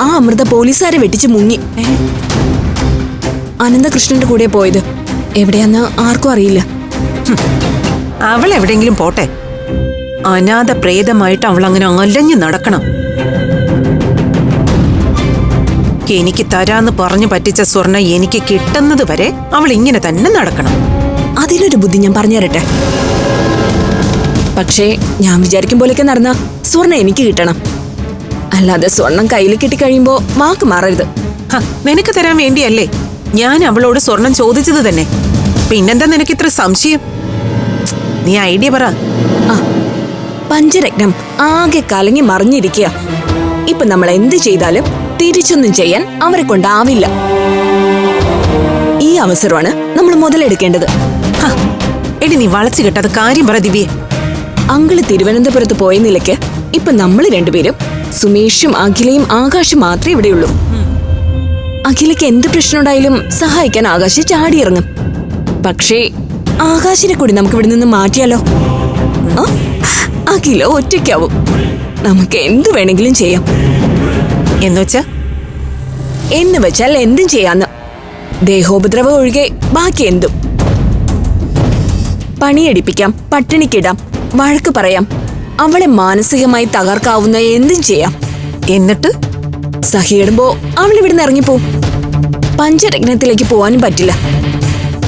അമൃത പോലീസുകാരെ വെട്ടിച്ച് മുങ്ങി. അനന്തകൃഷ്ണന്റെ കൂടെ പോയത്. എവിടെയാന്ന് ആർക്കും അറിയില്ല. അവൾ എവിടെയെങ്കിലും പോട്ടെ. അനാഥ പ്രേതമായിട്ട് അവൾ അങ്ങനെ അലഞ്ഞു നടക്കണം. എനിക്ക് തരാന്ന് പറഞ്ഞു പറ്റിച്ച സ്വർണ എനിക്ക് കിട്ടുന്നത് വരെ അവൾ ഇങ്ങനെ തന്നെ നടക്കണം. അതിനൊരു ബുദ്ധി ഞാൻ പറഞ്ഞു തരട്ടെ? പക്ഷേ ഞാൻ വിചാരിക്കും പോലെയൊക്കെ നടന്ന സ്വർണ എനിക്ക് കിട്ടണം. അല്ലാതെ സ്വർണം കയ്യിൽ കിട്ടിക്കഴിയുമ്പോ വാക്ക് മാറരുത്. നിനക്ക് തരാൻ വേണ്ടിയല്ലേ? ഞാൻ അവളോട് സ്വർണം ചോദിച്ചത് തന്നെ. പിന്നെന്താ നിനക്ക് ഇത്ര സംശയം? നീ ഐഡിയ പറ. പഞ്ചരത്നം ആകെ കലങ്ങി മറിഞ്ഞിരിക്കുക. ഇപ്പൊ നമ്മൾ എന്ത് ചെയ്താലും തിരിച്ചൊന്നും ചെയ്യാൻ അവരെ കൊണ്ടാവില്ല. ഈ അവസരമാണ് നമ്മൾ മുതലെടുക്കേണ്ടത്. എടി നീ വളച്ചു കെട്ടാതെ കാര്യം പറ ദിവ്യേ. അങ്കിൾ തിരുവനന്തപുരത്ത് പോയ നിലയ്ക്ക് ഇപ്പൊ നമ്മൾ രണ്ടുപേരും സുമേഷും അഖിലയും ആകാശും മാത്രമേ ഇവിടെയുള്ളൂ. അഖിലയ്ക്ക് എന്ത് പ്രശ്നമുണ്ടായാലും സഹായിക്കാൻ ആകാശ് ചാടിയിറങ്ങും. പക്ഷേ ആകാശിനെ കൂടി നമുക്ക് ഇവിടെ നിന്ന് മാറ്റിയാലോ? അഖില ഒറ്റയ്ക്കാവും. നമുക്ക് എന്തു വേണമെങ്കിലും ചെയ്യാം. എന്നുവെച്ചാ എന്ന് വെച്ചാൽ എന്തും ചെയ്യാന്ന്. ദേഹോപദ്രവം ഒഴികെ ബാക്കി എന്തും. പണിയടിപ്പിക്കാം പട്ടിണിക്കിടാം വഴക്ക് പറയാം. അവളെ മാനസികമായി തകർക്കാവുന്ന എന്തും ചെയ്യാം. എന്നിട്ട് സഹിയിടുമ്പോ അവൾ ഇവിടുന്ന് ഇറങ്ങിപ്പോ. പഞ്ചരത്നത്തിലേക്ക് പോവാനും പറ്റില്ല.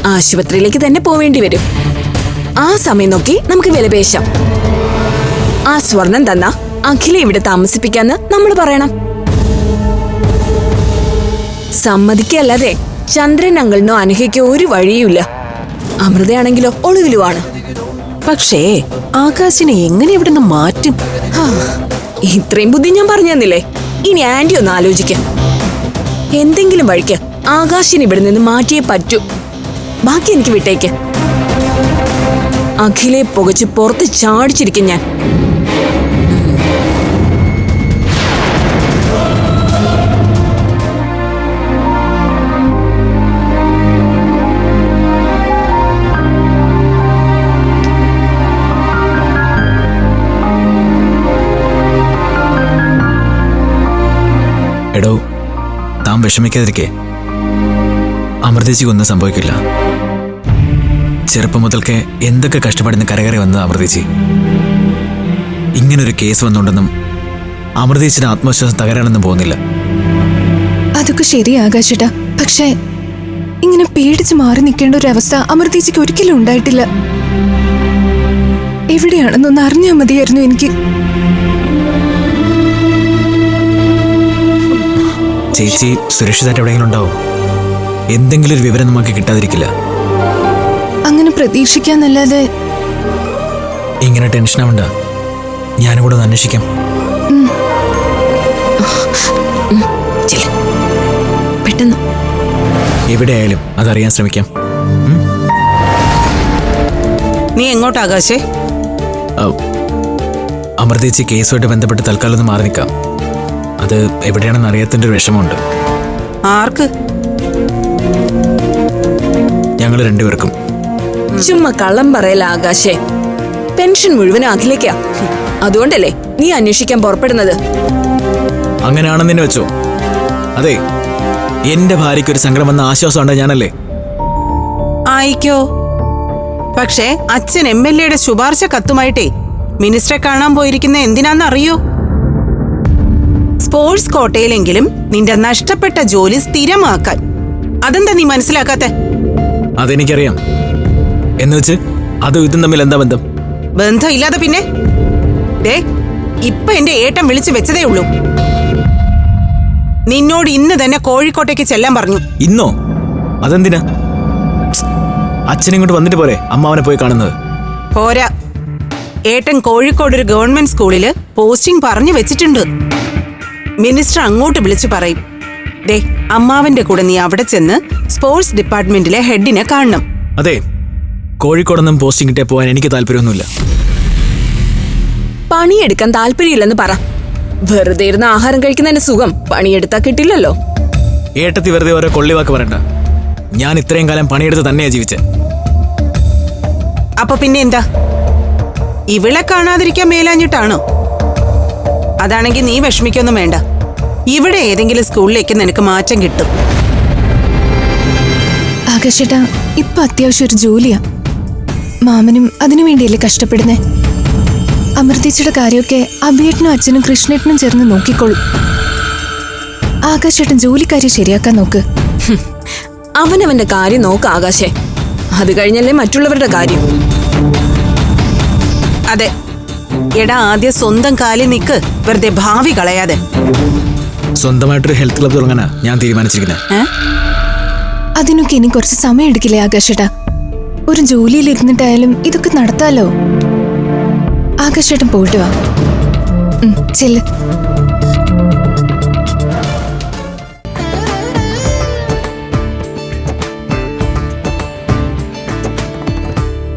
ആശുപത്രിയിലേക്ക് തന്നെ പോവേണ്ടി വരും. ആ സമയം നോക്കി നമുക്ക് വിലപേശാം ആ സ്വർണം തന്ന അഖിലെ ഇവിടെ താമസിപ്പിക്കാന്ന് നമ്മൾ പറയണം. സമ്മതിക്കല്ലാതെ ചന്ദ്രൻ അങ്കിളിനോ അനഹയ്ക്കോ ഒരു വഴിയുമില്ല. അമൃതയാണെങ്കിലോ ഒളിവിലുമാണ്. പക്ഷേ ആകാശിനെ എങ്ങനെ ഇവിടുന്ന് മാറ്റും? ഹാ, ഇത്രയും ബുദ്ധി ഞാൻ പറഞ്ഞു ഇനി ആന്റി ഒന്ന് ആലോചിക്കാം. എന്തെങ്കിലും വഴിക്ക് ആകാശിനെ ഇവിടെ നിന്ന് മാറ്റിയേ പറ്റൂ. ബാക്കി എനിക്ക് വിട്ടേക്ക്. അഖിലെ പുകച്ച് പുറത്ത് ചാടിച്ചിരിക്കും ഞാൻ. എടോ താൻ വിഷമിക്കാതിരിക്കേ. അമൃതേച്ചിക്ക് ഒന്നും സംഭവിക്കില്ല. ചെറുപ്പം മുതൽക്കേ എന്തൊക്കെ കഷ്ടപ്പെടുന്ന കരകറി വന്നത് അമൃതേച്ചി. ഇങ്ങനൊരു കേസ് വന്നുണ്ടെന്നും അമൃതേച്ചിയുടെ ആത്മവിശ്വാസം തകരാണെന്നും പോകുന്നില്ല. അതൊക്കെ ശരി ആകാശേട്ടാ. പക്ഷേ ഇങ്ങനെ പേടിച്ച് മാറി നിൽക്കേണ്ട ഒരു അവസ്ഥ അമൃതേച്ചിക്ക് ഒരിക്കലും ഉണ്ടായിട്ടില്ല. എവിടെയാണെന്നൊന്ന് അറിഞ്ഞാൽ മതിയായിരുന്നു എനിക്ക്. ചേച്ചി സുരക്ഷിതമായിട്ട് എവിടെയെങ്കിലും ഉണ്ടാവും എന്തെങ്കിലും ഒരു വിവരം നമുക്ക് കിട്ടാതിരിക്കില്ല. അങ്ങനെ പ്രതീക്ഷിക്കാന്നല്ലാതെ ഇങ്ങനെ ടെൻഷൻ ആവണ്ട ഞാനും കൂടെ ഒന്ന് അന്വേഷിക്കാം. ചെല്ല്. പെട്ടെന്ന്. എവിടെയായാലും അതറിയാൻ ശ്രമിക്കാം. നീ എങ്ങോട്ട് ആകാശേ? ഔ, അമൃതേച്ചി കേസുമായിട്ട് ബന്ധപ്പെട്ട് തൽക്കാലം ഒന്ന് മാറി നിൽക്കാം. അത് എവിടെയാണെന്ന് അറിയാത്തതിന്റെ ഒരു വിഷമമുണ്ട്. ആർക്ക്? ഞങ്ങൾ രണ്ടുപേർക്കും. ചുമ്മാ കള്ളം പറയല ആകാശേ. പെൻഷൻ മുഴുവനും അഖിലേക്കാ അതുകൊണ്ടല്ലേ നീ അന്വേഷിക്കാൻ പുറപ്പെടുന്നത്? അങ്ങനെയാണെന്ന് തന്നെ വെച്ചോ. അതെ എന്റെ ഭാര്യയ്ക്ക് ഒരു സങ്കടം വന്ന ആശ്വാസം ഉണ്ട് ഞാനല്ലേ. ആയിക്കോ. പക്ഷേ അച്ഛൻ എം എൽ എയുടെ ശുപാർശ കത്തുമായിട്ടേ മിനിസ്റ്ററെ കാണാൻ പോയിരിക്കുന്ന എന്തിനാന്ന് അറിയോ സ്പോർട്സ് കോട്ടയിലെങ്കിലും നിന്റെ നഷ്ടപ്പെട്ട ജോലി സ്ഥിരമാക്കാൻ. അതെന്താ നീ മനസ്സിലാക്കാത്ത? അതെനിക്കറിയാം. എന്ന് വെച്ച് അതും ഇതും തമ്മിൽ എന്താ ബന്ധം? ബന്ധം ഇല്ലാതെ പിന്നെ? ദേ ഇപ്പൊ എന്റെ ഏട്ടൻ വിളിച്ചു വെച്ചതേ ഉള്ളൂ. നിന്നോട് ഇന്ന് തന്നെ കോഴിക്കോട്ടേക്ക് ചെല്ലാൻ പറഞ്ഞു. ഇന്നോ? അതെന്തിനാ? അച്ഛൻ ഇങ്ങോട്ട് വന്നിട്ട് പോരെ അമ്മാവനെ പോയി കാണുന്നത്. പോരാ. ഏട്ടൻ കോഴിക്കോട് ഒരു ഗവൺമെന്റ് സ്കൂളിൽ പോസ്റ്റിംഗ് പറഞ്ഞു വെച്ചിട്ടുണ്ട്. മിനിസ്റ്റർ അങ്ങോട്ട് വിളിച്ചു പറയും. ദേ അമ്മാവന്റെ കൂടെ നീ അവിടെ ചെന്ന് സ്പോർട്സ് ഡിപ്പാർട്ട്മെന്റിലെ ഹെഡിനെ കാണണം. അതെ കോഴിക്കോടൊന്നും പോസ്റ്റിംഗ് കിട്ടിയാൽ പോകാൻ എനിക്ക് താല്പര്യമൊന്നുമില്ല. പണിയെടുക്കാൻ താല്പര്യമില്ലെന്ന് പറ. വെറുതെ ഇരുന്ന് ആഹാരം കഴിക്കുന്നതിന് സുഖം. പണിയെടുത്താ കിട്ടില്ലല്ലോ. ഏട്ടത്തി വെറുതെ ഓരോ കൊള്ളിവാക്ക് പറയണ്ട. ഞാൻ ഇത്രയും കാലം പണിയെടുത്ത് തന്നെയാ ജീവിച്ച. അപ്പൊ പിന്നെ എന്താ? ഇവളെ കാണാതിരിക്കാൻ മേലാഞ്ഞിട്ടാണോ? അതാണെങ്കിൽ നീ വിഷമിക്കൊന്നും വേണ്ട. ഇവിടെ ഏതെങ്കിലും സ്കൂളിലേക്ക് നിനക്ക് മാറ്റം കിട്ടും. ആകാശേട്ടാ ഇപ്പൊ അത്യാവശ്യം ഒരു ജോലിയാ. മാമനും അതിനു വേണ്ടിയല്ലേ കഷ്ടപ്പെടുന്നേ? അമൃതീച്ചയുടെ കാര്യമൊക്കെ അഭിയേട്ടനും അച്ഛനും കൃഷ്ണേട്ടനും ചേർന്ന് നോക്കിക്കോളും. ആകാശേട്ടൻ ജോലിക്കാരി ശരിയാക്കാൻ നോക്ക്. അവനവന്റെ കാര്യം നോക്ക് ആകാശേ. അത് കഴിഞ്ഞല്ലേ മറ്റുള്ളവരുടെ കാര്യം. അതെ എടാ ആദ്യം സ്വന്തം കാലിൽ നിക്ക്. വെറുതെ ഭാവി കളയാതെ. സ്വന്തമായിട്ടൊരു ഹെൽത്ത് ക്ലബ് തുടങ്ങാനാ ഞാൻ തീരുമാനിച്ചിരിക്കുന്നത്? അതിനൊക്കെ ഇനി കുറച്ച് സമയം എടുക്കില്ലേ ആകാശേട്ടാ? ഒരു ജോലിയിൽ ഇരുന്നിട്ടായാലും ഇതൊക്കെ നടത്താലോ? ആകാശേട്ടൻ പോയിട്ട് വാ. ചെല്ല്.